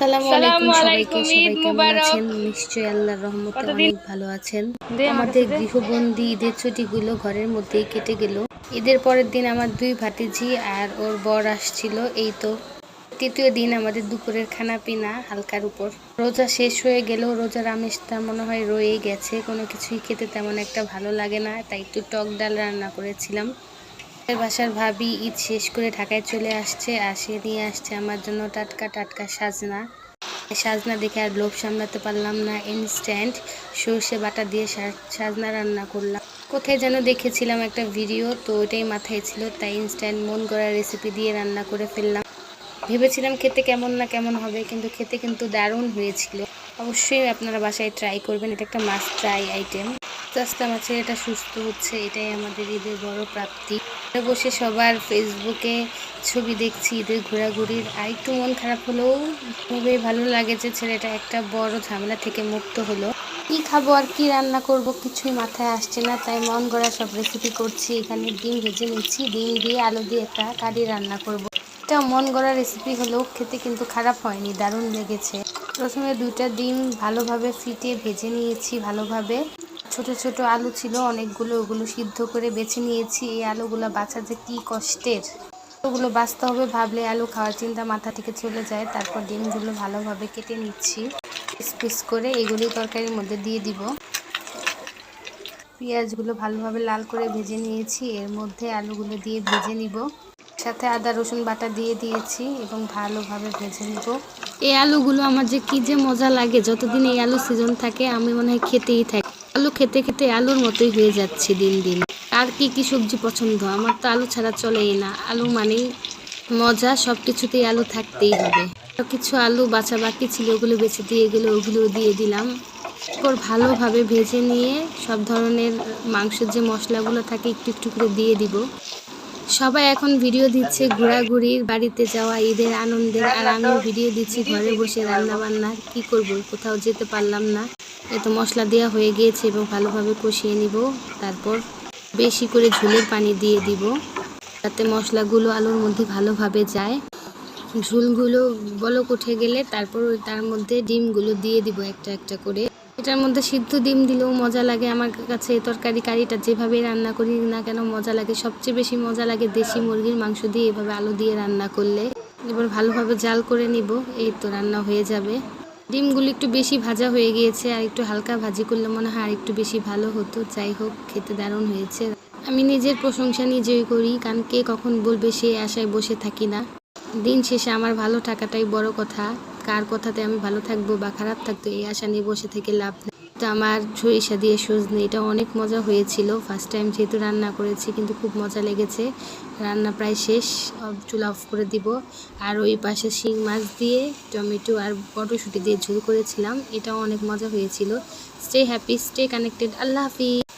আসসালামু আলাইকুম সবাইকে। সবাই কেমন আছেন? নিশ্চয়ই আল্লাহর রহমতে অনেক ভালো আছেন। আমাদের গৃহবন্দী ঈদের ছুটিগুলো ঘরের মধ্যেই কেটে গেল। ঈদের পরের দিন আমার দুই ভাতিজি আর ওর বর আসছিল। এই তো তৃতীয় দিন আমাদের দুপুরের খানা পিনা হালকার উপর। রোজা শেষ হয়ে গেল। রোজার আমেজটা মনে হয় রয়েই গেছে। কোনো কিছুই খেতে তেমন একটা ভালো লাগে না তাই একটু টক ডাল রান্না করেছিলাম। বাসার ভাবি ঈদ শেষ করে ঢাকায় চলে আসছে আর সে নিয়ে আসছে আমার জন্য টাটকা টাটকা সাজনা। সাজনা দেখে আর লোভ সামলাতে পারলাম না ইনস্ট্যান্ট সর্ষে বাটা দিয়ে সাজনা রান্না করলাম। কোথায় যেন দেখেছিলাম একটা ভিডিও, তো ওইটাই মাথায় ছিল, তাই ইনস্ট্যান্ট মন করা রেসিপি দিয়ে রান্না করে ফেললাম। ভেবেছিলাম খেতে কেমন না কেমন হবে, কিন্তু খেতে কিন্তু দারুণ হয়েছিল। অবশ্যই আপনারা বাসায় ট্রাই করবেন, এটা একটা মাস্ট ট্রাই আইটেম আস্তে আস্তে আমার ছেলেটা সুস্থ হচ্ছে, এটাই আমাদের ঈদের বড় প্রাপ্তি। বসে সবার ফেসবুকে ছবি দেখছি, ঈদের ঘোরাঘুরির। আর একটু মন খারাপ হলেও খুবই ভালো লাগে যে ছেলেটা একটা বড় ঝামেলা থেকে মুক্ত হলো। কি খাব আর কি রান্না করব কিছুই মাথায় আসছে না, তাই মন গড়া সব রেসিপি করছি। এখানে ডিম ভেজে নিচ্ছি, ডিম দিয়ে আলু দিয়ে একটা কারি রান্না করব। এটা মন গড়া রেসিপি হলেও খেতে কিন্তু খারাপ হয়নি, দারুণ লেগেছে। প্রথমে দুইটা ডিম ভালোভাবে ফিটিয়ে ভেজে নিয়েছি ভালোভাবে। ছোট ছোট আলু ছিল, অনেকগুলো ওগুলো সিদ্ধ করে বেছে নিয়েছি। এই আলুগুলো বাছা যে কি কষ্টের। ওগুলো বাঁচতে হবে ভাবলে আলু খাওয়ার চিন্তা মাথা থেকে চলে যায়। তারপর ডিমগুলো ভালোভাবে কেটে নিচ্ছি। পিস পিস করে এগুলি তরকারির মধ্যে দিয়ে দিব। পেঁয়াজগুলো ভালোভাবে লাল করে ভেজে নিয়েছি। এর মধ্যে আলুগুলো দিয়ে ভেজে নিব। সাথে আদা, রসুন বাটা দিয়ে দিয়েছি এবং ভালোভাবে ভেজে নিব। এই আলুগুলো আমার যে কি যে মজা লাগে, যতদিন এই আলু সিজন থাকে, আমি মনে হয় খেতেই থাকি। আলু খেতে খেতে আলুর মতোই হয়ে যাচ্ছে দিন দিন। আর কি কি সবজি পছন্দ? আমার তো আলু ছাড়া চলেই না। আলু মানেই মজা সব কিছুতেই আলু থাকতেই হবে। কিছু আলু বাছা বাকি ছিল, ওগুলো বেছে দিয়ে গেলে ওগুলো দিয়ে দিলাম। এরপর ভালোভাবে ভেজে নিয়ে সব ধরনের মাংসের যে মশলাগুলো থাকে একটু একটু করে দিয়ে দিব। সবাই এখন ভিডিও দিচ্ছে ঘোরাঘুরির বাড়িতে যাওয়া, ঈদের আনন্দের। আর আমিও ভিডিও দিচ্ছি ঘরে বসে রান্না বান্না কি করব? কোথাও যেতে পারলাম না। এত মশলা দেওয়া হয়ে গিয়েছে এবং ভালোভাবে কষিয়ে নিব। তারপর বেশি করে ঝোলের পানি দিয়ে দিব, যাতে মশলাগুলো আলুর মধ্যে ভালোভাবে যায়। ঝোলগুলো বলক উঠে গেলে তারপর তার মধ্যে ডিমগুলো দিয়ে দিব একটা একটা করে। এটার মধ্যে সিদ্ধ ডিম দিলেও মজা লাগে। আমার কাছে তরকারি কারিটা যেভাবে রান্না করি না কেন মজা লাগে। সবচেয়ে বেশি মজা লাগে দেশি মুরগির মাংস দিয়ে এভাবে আলু দিয়ে রান্না করলে। এবার ভালোভাবে জাল করে নিব, এই তো রান্না হয়ে যাবে। ডিমগুলো একটু বেশি ভাজা হয়ে গিয়েছে, আর একটু হালকা ভাজি করলে মনে হয় আর একটু বেশি ভালো হতো। যাই হোক, খেতে দারুণ হয়েছে। আমি নিজের প্রশংসা নিজেই করি, কারণ কে কখন বলবে সে আশায় বসে থাকি না। দিন শেষে আমার ভালো থাকাটাই বড় কথা। কার কথাতে আমি ভালো থাকব বা খারাপ থাকতো এই আশা নিয়ে বসে থেকে লাভ নেই। আমার সরিষা দিয়ে সজনে, এটা অনেক মজা হয়েছিল। ফার্স্ট টাইম যেহেতু রান্না করেছি, কিন্তু খুব মজা লেগেছে। রান্না প্রায় শেষ চুলা অফ করে দিব। আর ওই পাশে শিং মাছ দিয়ে, টমেটো আর মটরশুঁটি দিয়ে ঝোল করেছিলাম। এটাও অনেক মজা হয়েছিল। Stay happy stay connected Allah হাফিজ।